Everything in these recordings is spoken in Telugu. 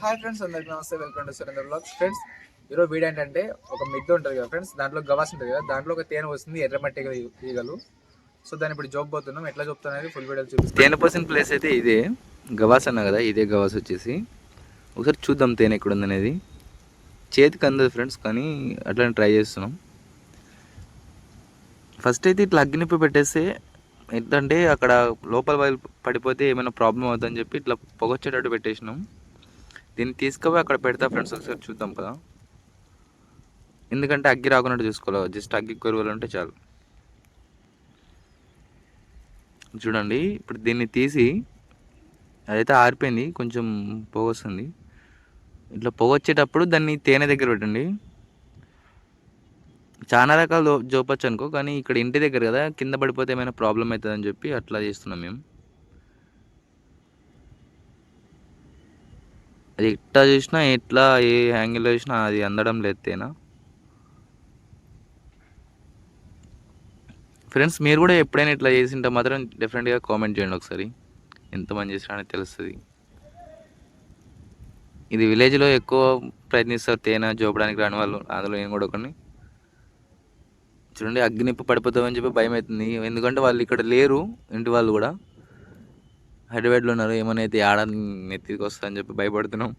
హాయ్ ఫ్రెండ్స్ అందరికి నమస్తే. Welcome to Surendra vlogs friends ఈరోజు వీడియో ఏంటంటే ఒక మిద్దె ఉంటుంది కదా ఫ్రెండ్స్ దాంట్లో గవాస్ ఉంటుంది కదా దాంట్లో ఒక తేనె వస్తుంది ఎర్రమట్టి ఈగలు సో దాన్ని ఇప్పుడు జాబ్ పోతున్నాం. ఎట్లా చెప్తాను అనేది ఫుల్ వీడియో చూపిస్తాను తేనె పోసిన ప్లేస్ అయితే ఇదే గవాస్ అన్నా కదా ఇదే గవాస్ వచ్చేసి. ఒకసారి చూద్దాం తేనె ఎక్కడ ఉందనేది చేతికి అందదు ఫ్రెండ్స్ కానీ అట్లా ట్రై చేస్తున్నాం. ఫస్ట్ అయితే ఇట్లా అగ్గినిప్పి పెట్టేస్తే ఏంటంటే అక్కడ లోపల వైపు పడిపోతే ఏమైనా ప్రాబ్లం అవుతుందని చెప్పి ఇట్లా పొగొచ్చేటట్టు పెట్టేసినాం. దీన్ని తీసుకుపోయి అక్కడ పెడతా ఫ్రెండ్స్ ఒకసారి చూద్దాం కదా ఎందుకంటే అగ్గి రాకున్నట్టు చూసుకోవాలి? జస్ట్ అగ్గి కొరువాలంటే చాలు. చూడండి ఇప్పుడు దీన్ని తీసి అదైతే ఆరిపోయింది కొంచెం పొగ వస్తుంది. ఇట్లా పొగ వచ్చేటప్పుడు దాన్ని తేనె దగ్గర పెట్టండి. చాలా రకాలు జోపచ్చు అనుకో కానీ ఇక్కడ ఇంటి దగ్గర కదా కింద పడిపోతే ఏమైనా ప్రాబ్లం అవుతుందని చెప్పి అట్లా చేస్తున్నాం మేము. అది ఎట్లా చూసినా ఎట్లా ఏ యాంగిల్లో చూసినా అది అందడం లేదు తేనా? ఫ్రెండ్స్ మీరు కూడా ఎప్పుడైనా ఇట్లా చేసింటే మాత్రం డెఫినెట్గా కామెంట్ చేయండి ఒకసారి. ఎంత మంది చేసినా తెలుస్తుంది. ఇది విలేజ్లో ఎక్కువ ప్రయత్నిస్తారు తేనె? చూపడానికి రాని వాళ్ళు అందులో నేను కూడా ఒకరిని. చూడండి అగ్నిప్పు పడిపోతామని చెప్పి భయం అవుతుంది ఎందుకంటే వాళ్ళు ఇక్కడ లేరు ఇంటి వాళ్ళు కూడా. హైదరాబాద్లో ఉన్నారు ఏమైనా అయితే ఆడ నెత్తికి వస్తుందని చెప్పి భయపడుతున్నాం.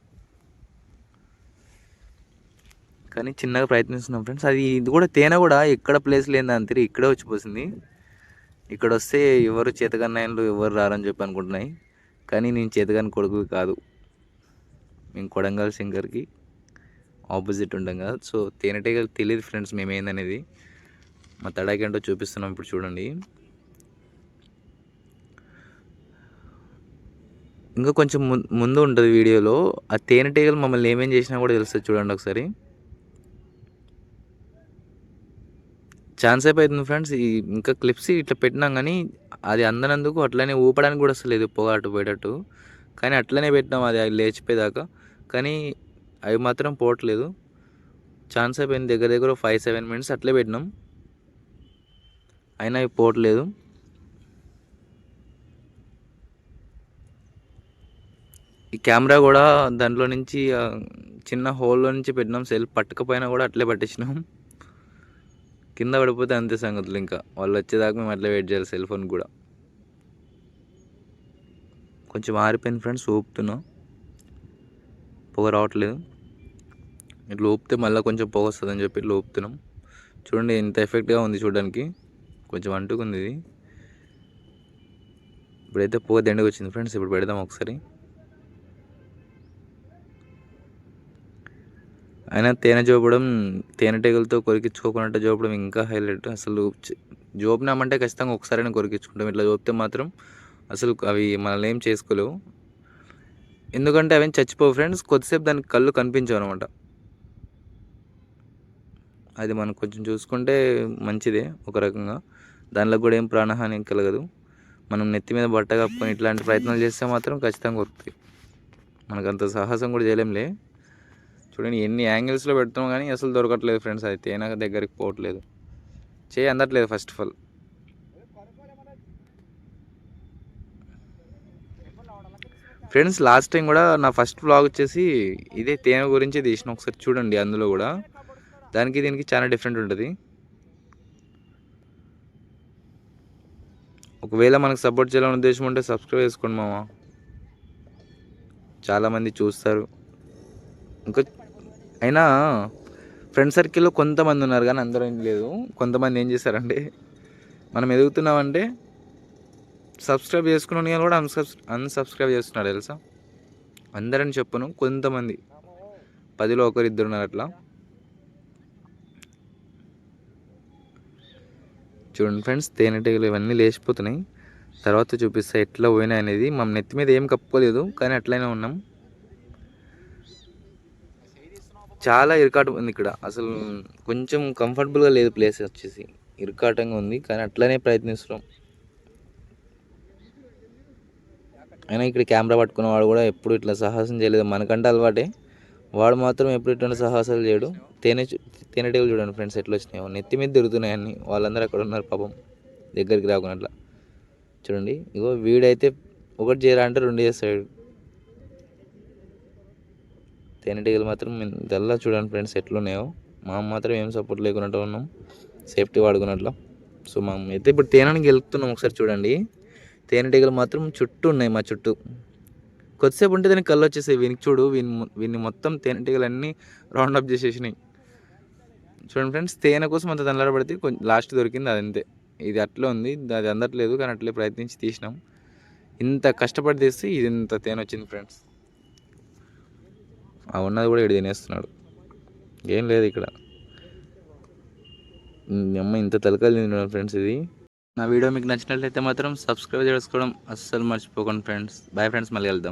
కానీ చిన్నగా ప్రయత్నిస్తున్నాం ఫ్రెండ్స్. అది ఇది కూడా తేనె కూడా ఎక్కడ ప్లేస్ లేని అంతే ఇక్కడే వచ్చిపోతుంది ఇక్కడ వస్తే ఎవరు చేతకన్నాయలు ఎవరు రారని చెప్పి అనుకుంటున్నాయి. కానీ నేను చేతగాని కొడుకు కాదు. మేము కొడంగల్ సింగర్కి ఆపోజిట్ ఉంటాం కదా. సో తేనెటీగలు తెలియదు ఫ్రెండ్స్ మేమేందనేది మా తడాకేంటో చూపిస్తున్నాం ఇప్పుడు చూడండి. ఇంకా కొంచెం ముందు ముందు ఉంటుంది వీడియోలో. ఆ తేనెటీగలు మమ్మల్ని ఏమేం చేసినా కూడా తెలుస్తుంది చూడండి ఒకసారి. ఛాన్స్ అయిపోతుంది ఫ్రెండ్స్. ఈ ఇంకా క్లిప్స్ ఇట్లా పెట్టినాం కానీ అది అందనందుకు అట్లనే ఊపడానికి కూడా వస్తలేదు పొగ అటు పోయేటట్టు. కానీ అట్లనే పెట్టినాం అది లేచిపోయేదాకా. కానీ అవి మాత్రం పోవట్లేదు. ఛాన్స్ అయిపోయింది. దగ్గర దగ్గర ఫైవ్ సెవెన్ మినిట్స్ అట్లే పెట్టినాం. అయినా అవి పోవట్లేదు. ఈ కెమెరా కూడా దాంట్లో నుంచి చిన్న హోల్లో నుంచి పెట్టినాం. సెల్ పట్టకపోయినా కూడా అట్లే పట్టించినాం. కింద పడిపోతే అంతే సంగతులు ఇంకా. వాళ్ళు వచ్చేదాకా మేము అట్లే వెయిట్ చేయాలి సెల్ ఫోన్ కూడా. కొంచెం ఆరిపోయింది ఫ్రెండ్స్ ఊపుతున్నా. పొగ రావట్లేదు. ఇట్లా ఊపితే మళ్ళీ కొంచెం పొగ వస్తుందని చెప్పి ఇట్లా ఊపుతున్నాం. చూడండి ఎంత ఎఫెక్ట్గా ఉంది చూడడానికి. కొంచెం అంటుకుంది ఇది. ఇప్పుడైతే పొగ దండగా వచ్చింది ఫ్రెండ్స్ ఇప్పుడు పెడదాం ఒకసారి. అయినా తేనె జోపడం తేనెటీగలతో కొరికించుకోకుండా జోపడం ఇంకా హైలైట్. అసలు జోపినామంటే ఖచ్చితంగా ఒకసారైనా కొరికించుకుంటాం. ఇట్లా జోపితే మాత్రం అసలు అవి మనల్ని ఏం చేసుకోలేవు. ఎందుకంటే అవి చచ్చిపోవు ఫ్రెండ్స్. కొద్దిసేపు దానికి కళ్ళు కనిపించవు అనమాట అది మనం కొంచెం చూసుకుంటే మంచిదే ఒక రకంగా. దానిలో కూడా ఏం ప్రాణహాని కలగదు. మనం నెత్తి మీద బట్ట కప్పుకొని ఇట్లాంటి ప్రయత్నాలు చేస్తే మాత్రం ఖచ్చితంగా కొరుకుతాయి మనకు అంత సాహసం కూడా చేయలేంలే. చూడండి ఎన్ని యాంగిల్స్లో పెడుతున్నాం కానీ అసలు దొరకట్లేదు ఫ్రెండ్స్ అది తేనె దగ్గరికి పోవట్లేదు. చేయి అందట్లేదు first of all friends last time కూడా నా ఫస్ట్ బ్లాగ్ వచ్చేసి ఇదే తేనె గురించి తీసిన. ఒకసారి చూడండి అందులో కూడా. దానికి దీనికి చాలా డిఫరెంట్ ఉంటుంది. ఒకవేళ మనకు సపోర్ట్ చేయాలని ఉద్దేశం ఉంటే సబ్స్క్రైబ్ చేసుకోండి మామ. చాలామంది చూస్తారు. ఇంకా అయినా ఫ్రెండ్ సర్కిల్లో కొంతమంది ఉన్నారు కానీ అందరూ ఏం లేదు. కొంతమంది ఏం చేశారంటే మనం ఎదుగుతున్నామంటే సబ్స్క్రైబ్ చేసుకున్న కానీ కూడా అన్సబ్ అన్సబ్స్క్రైబ్ చేస్తున్నారు తెలుసా? అందరని చెప్పను కొంతమంది. పదిలో ఒకరు ఇద్దరు ఉన్నారు అట్లా. చూడండి ఫ్రెండ్స్ తేనెటీగలు ఇవన్నీ లేచిపోతున్నాయి. తర్వాత చూపిస్తా ఎట్లా పోయినాయి అనేది మనం నెత్తి మీద ఏం కప్పుకోలేదు కానీ అట్లనే ఉన్నాం. చాలా ఇరుకాటు ఉంది ఇక్కడ. అసలు కొంచెం కంఫర్టబుల్గా లేదు ప్లేస్ వచ్చేసి. ఇరుకాటంగా ఉంది కానీ అట్లనే ప్రయత్నిస్తున్నాం. అయినా ఇక్కడ కెమెరా పట్టుకున్న వాడు కూడా ఎప్పుడు ఇట్లా సాహసం చేయలేదు. మనకంటే అలవాటే. వాడు మాత్రం ఎప్పుడు ఇట్లాంటి సాహసాలు చేయడు. తేనె చూ- తేనెటీగలు చూడండి ఫ్రెండ్స్ ఎట్లా వచ్చినాయో. నెత్తి మీద తిరుగుతున్నాయి అన్నీ. వాళ్ళందరూ అక్కడ ఉన్నారు పాపం. దగ్గరికి రాకుండా అట్లా. చూడండి. ఇగో వీడైతే ఒకటి చేయరా అంటే రెండు చేస్తాడు. తేనెటీగలు మాత్రం ఇదల్లా చూడండి ఫ్రెండ్స్ ఎట్లున్నాయో. మా మాత్రం ఏం సపోర్ట్ లేకున్నట్టు ఉన్నాం. సేఫ్టీ వాడుకున్నట్లు. సో మనం అయితే ఇప్పుడు తేనెని గెలుపుతున్నాం ఒకసారి చూడండి. తేనెటీగలు మాత్రం చుట్టూ ఉన్నాయి మా చుట్టూ. కొద్దిసేపు ఉంటే దానికి కళ్ళు వచ్చేసాయి. వీనికి చూడు వీని వీని మొత్తం తేనెటీగలు అన్నీ రౌండ్ అప్ చేసేసినాయి. చూడండి ఫ్రెండ్స్ తేనె కోసం అంత దండలాడబడితే కొంచెం లాస్ట్ దొరికింది అది అంతే ఇది అట్లా ఉంది. అది అందట్లేదు కానీ అట్లే ప్రయత్నించి తీసినాం. ఇంత కష్టపడి తీస్తే ఇది ఇంత తేనె వచ్చింది ఫ్రెండ్స్. ఆ ఉన్నది కూడా ఇడి తినేస్తున్నాడు. ఏం లేదు ఇక్కడ. అమ్మ ఇంత తలకాలు తిన్నాడు ఫ్రెండ్స్ ఇది. నా వీడియో మీకు నచ్చినట్లయితే మాత్రం సబ్స్క్రైబ్ చేసుకోవడం అస్సలు మర్చిపోకండి ఫ్రెండ్స్. బాయ్ ఫ్రెండ్స్ మళ్ళీ వెళ్దాం